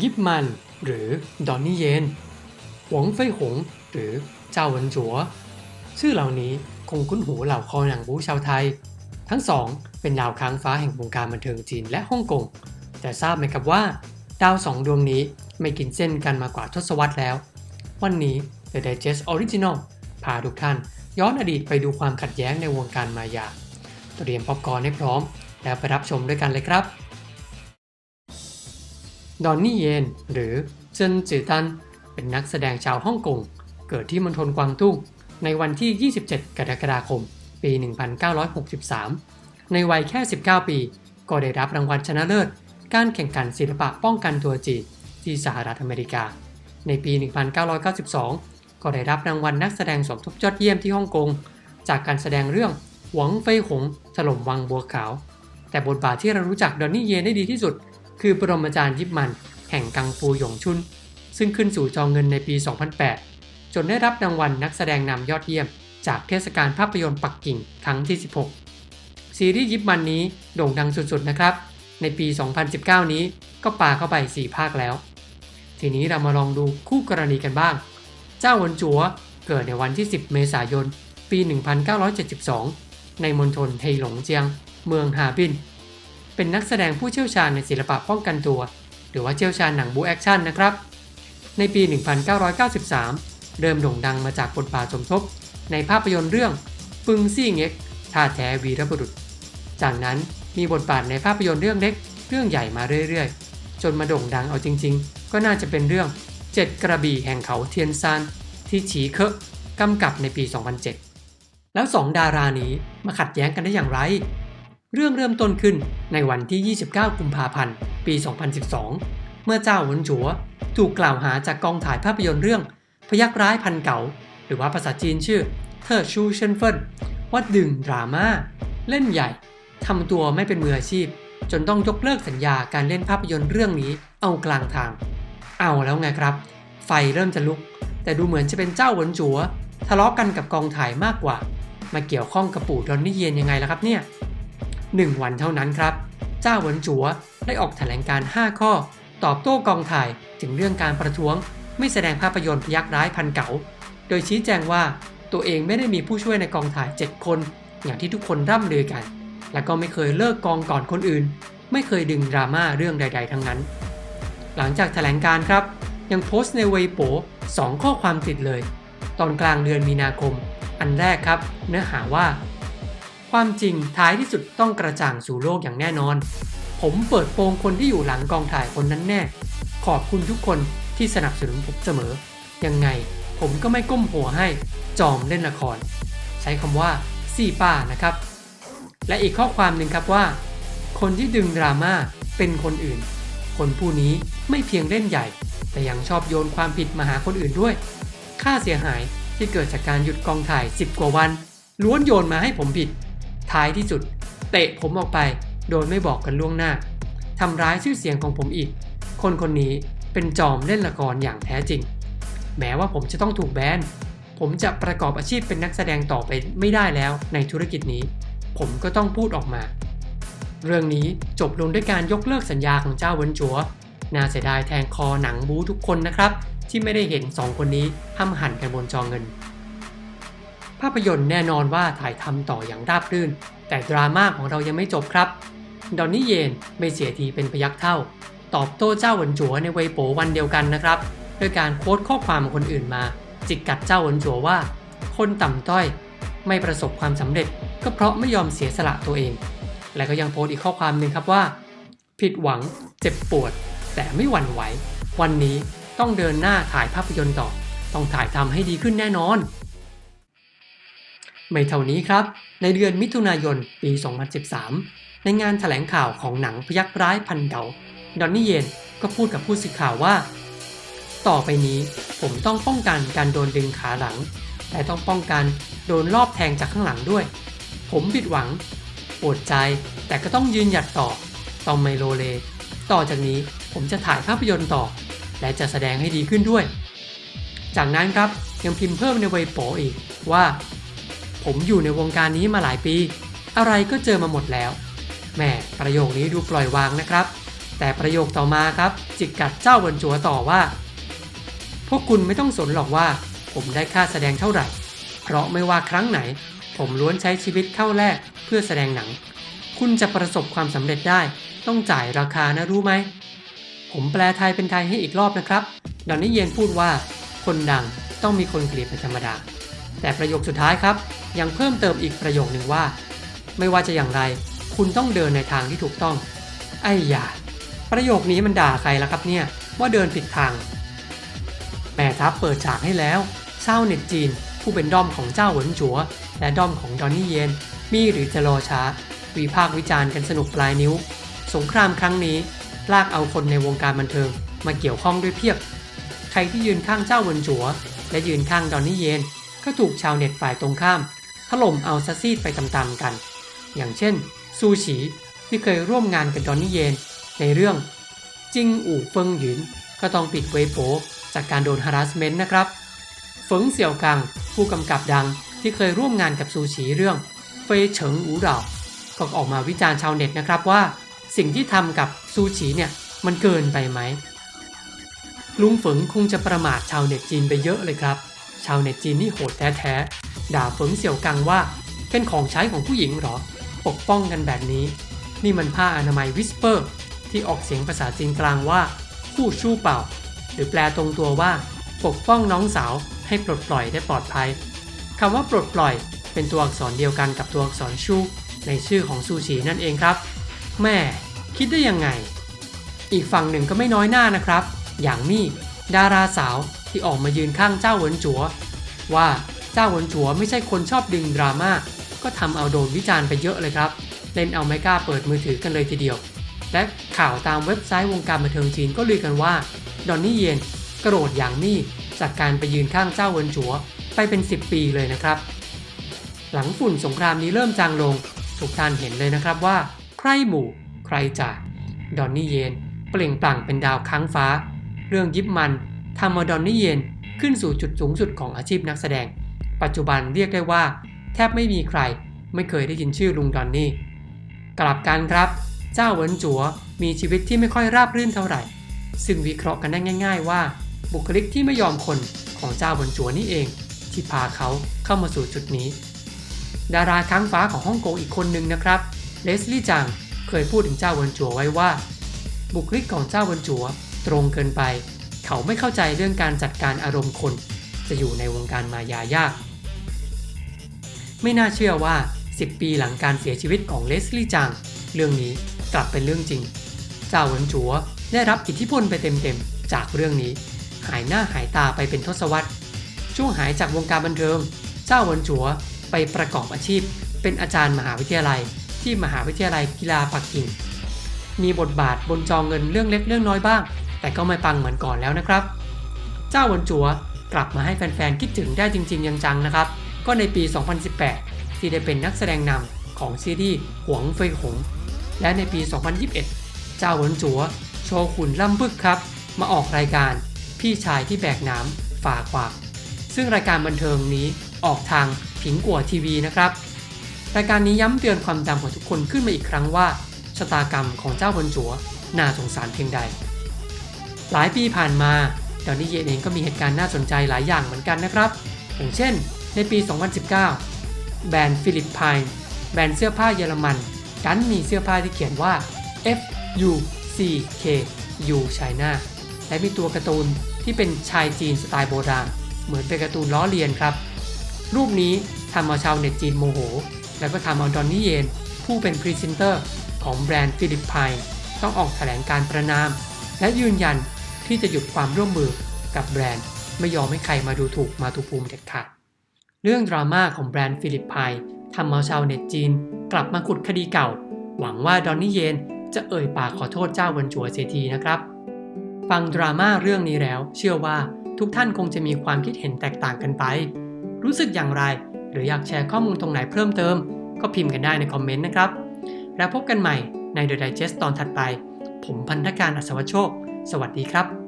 ยิปมัน หรือดอนนี่เยนหวงเฟยหง หรือเจ้าหวนจัว ชื่อเหล่านี้คงคุ้นหูเหล่าคอหนังบูชาวไทย ทั้งสองเป็นดาวค้างฟ้าแห่งวงการบันเทิงจีนและฮ่องกง แต่ทราบไหมครับว่า ดาวสองดวงนี้ไม่กินเส้นกันมากว่าทศวรรษแล้ว วันนี้ The Digest Original พาทุกท่านย้อนอดีตไปดูความขัดแย้งในวงการมายา เตรียมป๊อปคอร์นให้พร้อม แล้วไปรับชมด้วยกันเลยครับ ดอนนี่เยน หรือเซินจือตัน เป็นนักแสดงชาวฮ่องกง เกิดที่มณฑลกวางตุ้ง ในวันที่ 27 กรกฎาคม ปี 1963 ในวัยแค่ 19 ปี ก็ได้รับรางวัลชนะเลิศ การแข่งขันศิลปะป้องกันตัวจีนที่สหรัฐอเมริกา ในปี 1992 ก็ได้รับรางวัลนักแสดงสมทบยอดเยี่ยมที่ฮ่องกง จากการแสดงเรื่องหวังเฟยหงถล่มวังบัวขาว แต่บทบาทที่เรารู้จักดอนนี่เยนได้ดีที่สุด คือปรมาจารย์ยิปมัน แห่งกังฟูหยงชุน ซึ่งขึ้นสู่จองเงินในปี 2008 จนได้รับรางวัลนักแสดงนำยอดเยี่ยม จากเทศกาลภาพยนตร์ปักกิ่งครั้งที่ 16 ซีรีส์ยิปมันนี้โด่งดังสุดๆนะครับ ในปี 2019 นี้ก็ปาเข้าไป 4 ภาคแล้ว ทีนี้เรามาลองดูคู่กรณีกันบ้าง เจ้าวนจัวเกิดในวันที่ 10 เมษายน ปี 1972 ในมณฑลเทหลงเจียง เมืองฮาบิน เป็นนักแสดงผู้เชี่ยวชาญในศิลปะป้องกันตัว หรือว่าเชี่ยวชาญหนังบูแอคชั่นนะครับ ในปี 1993 เริ่มโด่งดังมาจากบทบาทสมทบ ในภาพยนตร์เรื่องปึงซี่เง็กท่าแท้วีรบุรุษ จากนั้นมีบทบาทในภาพยนตร์เรื่องเล็ก เรื่องใหญ่มาเรื่อยๆ จนมาโด่งดังเอาจริง ๆ ก็น่าจะเป็นเรื่องเจ็ดกระบี่แห่งเขาเทียนซานที่ฉีเคอะกำกับในปี 2007 แล้วสองดารานี้มาขัดแย้งกันได้อย่างไร เรื่องเริ่มต้นขึ้นในวันที่ 29 กุมภาพันธ์ ปี 2012 เมื่อเจ้าหวนจัวถูกกล่าวหาจากกองถ่ายภาพยนตร์เรื่อง พยักร้ายพันเก๋าหรือว่าภาษาจีนชื่อเทอชูเชนเฟินว่าดึงดราม่าเล่นใหญ่ทำตัวไม่เป็นมืออาชีพ จนต้องยกเลิกสัญญาการเล่นภาพยนตร์เรื่องนี้เอากลางทาง เอาแล้วไงครับ ไฟเริ่มจะลุก แต่ดูเหมือนจะเป็นเจ้าหวนจัวทะเลาะกันกับกองถ่ายมากกว่า มาเกี่ยวข้องกับปู่ดอนนี่เยนยังไงล่ะครับเนี่ย หนึ่งวันเท่านั้นครับ เจ้าหวนจัวได้ออกแถลงการ 5 ข้อ ตอบโต้กองถ่ายถึงเรื่องการประท้วง ไม่แสดงภาพยนตร์พยักร้ายพันเก๋า โดยชี้แจงว่าตัวเองไม่ได้มีผู้ช่วยในกองถ่าย 7 คน อย่างที่ทุกคนร่ำลือกัน และก็ไม่เคยเลิกกองก่อนคนอื่น ไม่เคยดึงดราม่าเรื่องใด ๆ ทั้งนั้น หลังจากแถลงการครับ ยังโพสต์ในเวยโปสองข้อความติดเลย ตอนกลางเดือนมีนาคม อันแรกครับ เนื้อหาว่า ความจริงท้ายที่สุดต้องกระจ่างสู่โลกอย่างแน่นอน ผมเปิดโปงคนที่อยู่หลังกองถ่ายคนนั้นแน่ ขอบคุณทุกคนที่สนับสนุนผมเสมอ ยังไงผมก็ไม่ก้มหัวให้จอมเล่นละคร ใช้คำว่าซี่ป้านะครับ และอีกข้อความหนึ่งครับว่า คนที่ดึงดราม่าเป็นคนอื่น คนผู้นี้ไม่เพียงเล่นใหญ่ แต่ยังชอบโยนความผิดมาหาคนอื่นด้วย ค่าเสียหายที่เกิดจากการหยุดกองถ่าย 10 กว่าวัน ล้วนโยนมาให้ผมผิด ท้ายที่สุด เตะผมออกไป โดยไม่บอกกันล่วงหน้าทำร้ายชื่อเสียงของผมอีก คนคนนี้เป็นจอมเล่นละครอย่างแท้จริง แม้ว่าผมจะต้องถูกแบน ผมจะประกอบอาชีพเป็นนักแสดงต่อไปไม่ได้แล้วในธุรกิจนี้ ผมก็ต้องพูดออกมา เรื่องนี้จบลงด้วยการยกเลิกสัญญาของเจ้าเวินจัว น่าเสียดายแทงคอหนังบูทุกคนนะครับ ที่ไม่ได้เห็น 2 คนนี้ห้ำหั่นกันบนจอเงิน ภาพยนตร์แน่นอนว่าถ่ายทำต่ออย่างราบรื่น แต่ดราม่าของเรายังไม่จบครับ ดอนนี่เยนไม่เสียทีเป็นพยักเท่า ตอบโต้เจ้าหวนจัวในเวโปวันเดียวกันนะครับด้วยการโค้ดข้อความของคนอื่นมา จิกกัดเจ้าหวนจัวว่า คนต่ำต้อย ไม่ประสบความสำเร็จ ก็เพราะไม่ยอมเสียสละตัวเอง และก็ยังโพสต์อีกข้อความหนึ่งครับว่า ผิดหวังเจ็บปวด แต่ไม่หวั่นไหว วันนี้ต้องเดินหน้าถ่ายภาพยนตร์ต่อ ต้องถ่ายทำให้ดีขึ้นแน่นอน ไม่เท่านี้ครับ ในเดือนมิถุนายนปี 2013 ในงานแถลงข่าวของหนังพยักร้ายพันเก่าดอนนี่เยนก็พูดกับผู้สื่อข่าวว่า ต่อไปนี้ผมต้องป้องกันการโดนดึงขาหลัง แต่ต้องป้องกันโดนรอบแทงจากข้างหลังด้วย ผมผิดหวังปวดใจแต่ก็ต้องยืนหยัดต่อต้องไมโลเล ต่อจากนี้ผมจะถ่ายภาพยนตร์ต่อ และจะแสดงให้ดีขึ้นด้วย จากนั้นครับยังพิมพ์เพิ่มในเวโปอีกว่า ผมอยู่ในวงการนี้มาหลายปี อะไรก็เจอมาหมดแล้วแหม่ประโยคนี้ดูปล่อยวางนะครับ แต่ประโยคต่อมาครับ จิกกัดเจ้าเวินจัวต่อว่า พวกคุณไม่ต้องสนหรอกว่า ผมได้ค่าแสดงเท่าไหร่ เพราะไม่ว่าครั้งไหน ผมล้วนใช้ชีวิตเข้าแลกเพื่อแสดงหนัง คุณจะประสบความสำเร็จได้ ต้องจ่ายราคานะรู้ไหม ผมแปลไทยเป็นไทยให้อีกรอบนะครับดอนนี่เยนพูดว่า คนดังต้องมีคนเกลียดเป็นธรรมดา แต่ประโยคสุดท้ายครับ ยังเพิ่มเติมอีกประโยคหนึ่งว่า ไม่ว่าจะอย่างไร คุณต้องเดินในทางที่ถูกต้อง ไอ้ยาประโยคนี้มันด่าใครล่ะครับเนี่ย ว่าเดินผิดทาง แม่ทัพเปิดฉากให้แล้วชาวเน็ตจีน ผู้เป็นด้อมของเจ้าหวนจัว และด้อมของดอนนี่เยน มีหรือจะรอช้า วิพากษ์วิจารณ์กันสนุกปลายนิ้ว สงครามครั้งนี้ ลากเอาคนในวงการบันเทิง มาเกี่ยวข้องด้วยเพียบ ใครที่ยืนข้างเจ้าหวนจัว และยืนข้างดอนนี่เยน ก็ถูกชาวเน็ตฝ่ายตรงข้าม ถล่มเอาซะซีดไปตามๆกัน อย่างเช่น ซูฉีที่เคยร่วมงานกับดอนนี่เยน ในเรื่อง จิงอู่เฟิงหยุนก็ต้องปิดเวโปจากการโดน harassment นะครับเฟิงเสี่ยวกัง ผู้กำกับดังที่เคยร่วมงานกับซูฉีเรื่อง เฟยเฉิงอูเหล่าก็ออกมาวิจารณ์ชาวเน็ตนะครับว่า สิ่งที่ทำกับซูฉีเนี่ยมันเกินไปไหมลุงเฟิงคงจะประมาทชาวเน็ตจีนไปเยอะเลยครับ ชาวเน็ตจีนนี่โหดแท้ๆ ด่าเฟิงเสี่ยวกังว่าเป็นของใช้ของผู้หญิงหรอ ปกป้องกันแบบนี้ นี่มันผ้าอนามัยวิสเปอร์ ที่ออกเสียงภาษาจีนกลางว่าคู่ชู่เป่า หรือแปลตรงตัวว่า ปกป้องน้องสาวให้ปลดปล่อยได้ปลอดภัยคำว่าปลดปล่อยเป็นตัวอักษรเดียวกันกับตัวอักษรชู่ในชื่อของซูชินั่นเองครับ แม่คิดได้ยังไง อีกฝั่งหนึ่งก็ไม่น้อยหน้านะครับ อย่างมี่ดาราสาวที่ออกมายืนข้างเจ้าเหวินจัว ว่า เจ้าหวนจัวไม่ใช่คนชอบดึงดราม่าก็ทำเอาโดนวิจารณ์ไปเยอะเลยครับ เล่นเอาไม่กล้าเปิดมือถือกันเลยทีเดียว และข่าวตามเว็บไซต์วงการบันเทิงจีนก็ลือกันว่า ดอนนี่เยนกระโดดอย่างมี่จากการไปยืนข้างเจ้าเวินจัวไปเป็น 10 ปีเลยนะครับ หลังฝุ่นสงครามนี้เริ่มจางลงทุกท่านเห็นเลยนะครับว่า ใครหมู่ ใครจ่าดอนนี่เยนเปล่งปลั่งเป็นดาวค้างฟ้า เรื่องยิบมันทำมาดอนนี่เยนขึ้นสู่จุดสูงสุดของอาชีพนักแสดง ปัจจุบันเรียกได้ว่า แทบไม่มีใครไม่เคยได้ยินชื่อลุงดอนนี่ กลับกันครับ เจ้าเหวินจัวมีชีวิตที่ไม่ค่อยราบรื่นเท่าไหร่ ซึ่งวิเคราะห์กันได้ง่าย ๆ ว่า บุคลิกที่ไม่ยอมคนของเจ้าเหวินจัวนี่เอง ที่พาเขาเข้ามาสู่จุดนี้ ดาราค้างฟ้าของฮ่องกงอีกคนหนึ่งนะครับเลสลี่จางเคยพูดถึงเจ้าเหวินจัวไว้ว่า บุคลิกของเจ้าเหวินจัวตรงเกินไป เขาไม่เข้าใจเรื่องการจัดการอารมณ์คน จะอยู่ในวงการมายายาก ไม่น่าเชื่อว่า 10 ปีหลังการเสียชีวิตของเลสลี่จาง เรื่องนี้กลับเป็นเรื่องจริง เจ้าหวนจัวได้รับอิทธิพลไปเต็มๆ จากเรื่องนี้ หายหน้าหายตาไปเป็นทศวรรษ ช่วงหายจากวงการบันเทิง เจ้าหวนจัวไปประกอบอาชีพ เป็นอาจารย์มหาวิทยาลัย ที่มหาวิทยาลัยกีฬาปักกิ่ง มีบทบาทบนจองเงินเรื่องเล็กเรื่องน้อยบ้าง แต่ก็ไม่ปังเหมือนก่อนแล้วนะครับ เจ้าหวินจัวกลับมาให้แฟนๆคิดถึงได้จริง ๆ ยังจังนะครับ ก็ในปี 2018 ที่ได้เป็นนักแสดงนำของซีรีส์หวงเฟยหง และในปี 2021 เจ้าหวนจัวโชว์ขุนล่ำบึกครับ มาออกรายการพี่ชายที่แบกน้ำฝ่าขวากซึ่งรายการบันเทิงนี้ออกทางผิงกัวทีวีนะครับ รายการนี้ย้ำเตือนความจำของทุกคนขึ้นมาอีกครั้งว่าชะตากรรมของเจ้าเหวินจัวน่าสงสารเพียงใด หลายปีผ่านมาดอนนี่เยนเองก็มีเหตุการณ์น่าสนใจหลายอย่างเหมือนกันนะครับ อย่างเช่น ในปี 2019 แบรนด์ฟิลิปพายแบรนด์เสื้อผ้าเยอรมัน กันมีเสื้อผ้าที่เขียนว่า F U C K U China และมีตัวการ์ตูนที่เป็นชายจีนสไตล์โบราณ เหมือนเป็นการ์ตูนล้อเลียนครับ รูปนี้ทำเอาชาวเน็ตจีนโมโห แล้วก็ทำเอาดอนนี่เยน ผู้เป็นพรีเซนเตอร์ของแบรนด์ฟิลิปพายต้องออกแถลงการประนาม และยืนยันที่จะหยุดความร่วมมือกับแบรนด์ ไม่ยอมให้ใครมาดูถูกมาถูกภูมิเด็ดขาด เรื่องดราม่าของแบรนด์ฟิลิปพายทำเอาชาวเน็ตจีน กลับมาขุดคดีเก่า หวังว่าดอนนี่เยนจะเอ่ยปากขอโทษเจ้าเวนจัวเสียทีนะครับ ฟังดราม่าเรื่องนี้แล้ว เชื่อว่าทุกท่านคงจะมีความคิดเห็นแตกต่างกันไป รู้สึกอย่างไร หรืออยากแชร์ข้อมูลตรงไหนเพิ่มเติม ก็พิมพ์กันได้ในคอมเมนต์นะครับ แล้วพบกันใหม่ใน The Digest ตอนถัดไป ผมพันธการอัศวโชค สวัสดีครับ